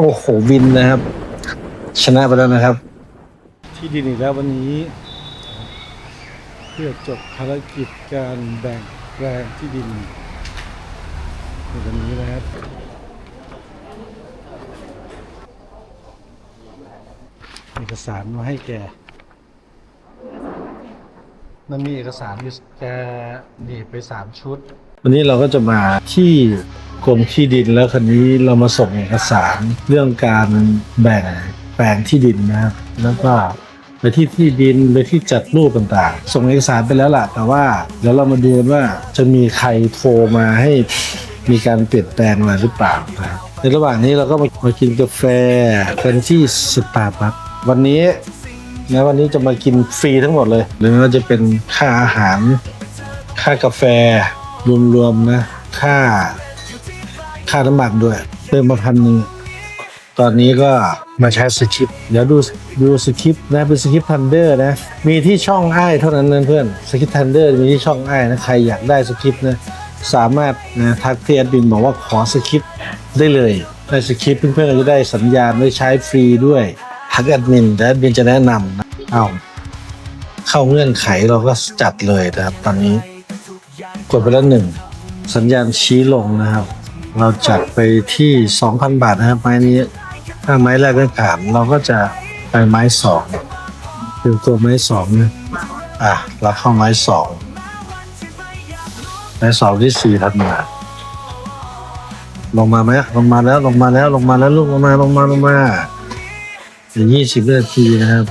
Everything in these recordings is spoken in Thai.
โอ้โหวินนะครับ ชนะไปแล้วนะครับ ที่ดินอีกแล้ววันนี้ เพื่อจบภารกิจการแบ่งแปลงที่ดินในวันนี้นะครับ เอกสารมาให้แกมันมีเอกสารอยู่แกหนีบไปสามชุด วันนี้เราก็จะมาที่ กรมที่ดินแล้วคันนี้เรามาส่งเอกสารเรื่องการแบ่งแปลงที่ดินนะครับแล้วก็ไปที่ที่ดินไปที่จัดรูปต่างๆ ส่งเอกสารไปแล้วล่ะ แต่ว่าเดี๋ยวเรามาดูว่าจะมีใครโทรมาให้มีการเปลี่ยนแปลงอะไรหรือเปล่านะในระหว่างนี้เราก็มามากินกาแฟกันที่สตาร์บัควันนี้นะวันนี้จะมากินฟรีทั้งหมดเลย หรือว่าจะเป็นค่าอาหาร ค่ากาแฟรวมๆนะ ค่า ค่าน้ำมันด้วย เติมมาพันหนึ่งตอนนี้ก็มาใช้สคริปต์เดี๋ยวดูดูสคริปต์นะเป็นสคริปต์ทันเดอร์นะ มีที่ช่องไอ้ายเท่านั้นนะเพื่อนสคริปต์ทันเดอร์มีที่ช่องไอ้ายนะใครอยากได้สคริปต์นะสามารถนะทักที่แอดมินบอกว่าขอสคริปต์ได้เลยได้สคริปต์เพื่อนๆจะได้สัญญาณได้ใช้ฟรีด้วยทักแอดมินแต่แอดมินจะแนะนำนะเอาเข้าเงื่อนไขเราก็จัดเลยนะครับตอนนี้กดไปแล้วหนึ่งสัญญาณชี้ลงนะครับ เราจัดไปที่ 2,000 บาทนะครับไม้นี้ถ้าไม้แรกไม่ผ่านเราก็จะไปไม้สองคือตัวไม้สองนะอะเราเข้าไม้สองไม้สองที่สี่ทันบาทลงมาไหมลงมาแล้วลงมาแล้วลงมาแล้วลูกลงมาลงมาลงมาเดี๋ยวยี่สิบนาทีนะครับ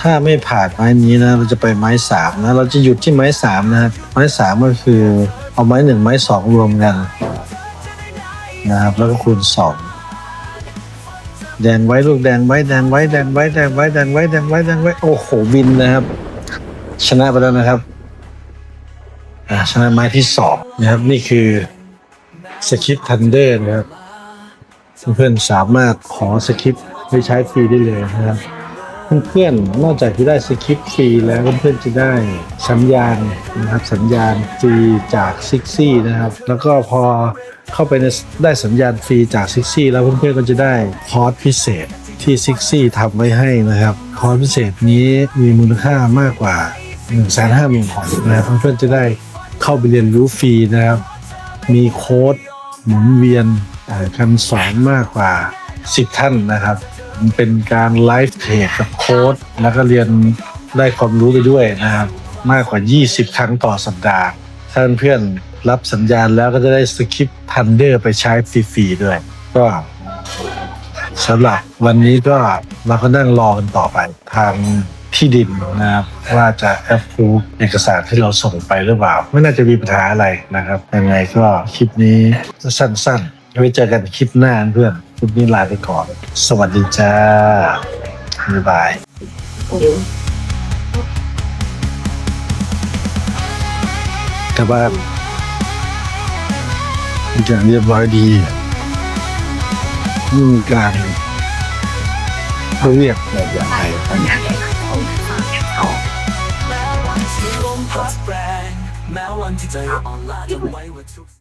ถ้าไม่ผ่านไม้นี้นะ เราจะไปไม้สามนะ เราจะหยุดที่ไม้สามนะครับไม้สามก็คือเอาไม้หนึ่งไม้สองรวมกัน นะครับ แล้วก็คูณสองแดงไว้ลูกแดงไว้แดงไว้แดงไว้แดงไว้แดงไว้แดงไว้แดงไว้โอ้โหวินนะครับ ชนะไปแล้วนะครับชนะไม้ที่สองนะครับ นี่คือสคริปทันเดอร์นะครับ เพื่อนๆสามารถขอสคริปไปใช้ฟรีได้เลยนะครับ เพื่อนๆนอกจากจะได้สคริปต์ฟรีแล้วเพื่อนๆจะได้สัญญาณนะครับสัญญาณฟรีจากซิกซี่นะครับ แล้วก็พอเข้าไปในได้สัญญาณฟรีจากซิกซี่แล้วเพื่อนๆก็จะได้คอร์สพิเศษที่ซิกซี่ทำไว้ให้นะครับ คอร์สพิเศษนี้มีมูลค่ามากกว่า1นึ่งแสนห้าหมื่นของนะครับเพื่อนๆจะได้เข้าไปเรียนรู้ฟรีนะครับ มีโค้ดหมุนเวียนเอ่อคำสอนมากกว่า 10 ท่านนะครับ เป็นการไลฟ์เทรดกับโค้ดแล้วก็เรียนได้ความรู้ไปด้วยนะครับ มากกว่า 20 ครั้งต่อสัปดาห์ ถ้าเพื่อนรับสัญญาณแล้วก็จะได้สคริปต์ทันเดอร์ไปใช้ฟรีๆด้วย ก็สำหรับวันนี้ก็เราก็นั่งรอกันต่อไปทางที่ดินนะครับว่าจะแอปพูเอกสารที่เราส่งไปหรือเปล่า ไม่น่าจะมีปัญหาอะไรนะครับยังไงก็คลิปนี้สั้นๆไว้เจอกันคลิปหน้าเพื่อน คลิปนี้ลาไปก่อน สวัสดีจ้า บ๊ายบายกลับบ้านทุกอย่างเรียบร้อยดีไม่มีการเขาเรียกแบบอย่างไรตอนนี้แม้วันที่ใจอ่อนล้าทำไว้ว่าทุก